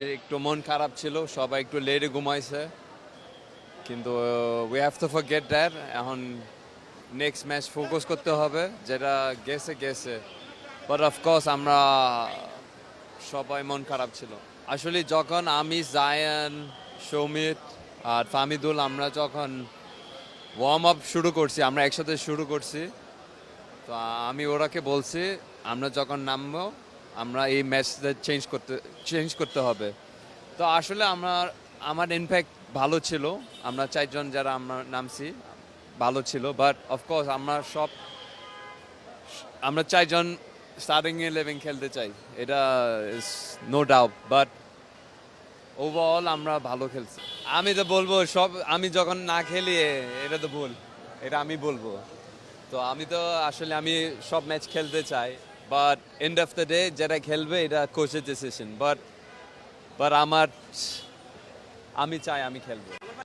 একটু মন খারাপ ছিল, সবাই একটু লেটে ঘুমাইছে। কিন্তু we have to forget that এখন নেক্সট ম্যাচ ফোকাস করতে হবে, যেটা গেছে গেছে। বাট অফকোর্স আমরা সবাই মন খারাপ ছিল। আসলে যখন আমি জায়ান, সৌমিত আর ফামিদুল, আমরা যখন ওয়ার্ম আপ শুরু করছি, আমরা একসাথে শুরু করছি, তো আমি ওরাকে বলছি, আমরা যখন নামবো আমরা এই ম্যাচটা চেঞ্জ করতে চেঞ্জ করতে হবে। তো আসলে আমার আমার ইনফ্যাক্ট ভালো ছিল। আমরা চারজন যারা আমরা নামছি, ভালো ছিল। বাট অফকোর্স আমরা সব, আমরা চারজন স্টার্টিং ইলেভেন খেলতে চাই। এটা is no doubt but overall আমরা ভালো খেলছি। আমি তো বলব, সব, আমি যখন না খেলি, এটা তো ভুল। এটা আমি বলব। তো আমি তো আসলে, আমি সব ম্যাচ খেলতে চাই। But end of the day যেটা খেলবে, এটা কোচের ডিসিশন বাট বাট আমার, আমি চাই আমি খেলব।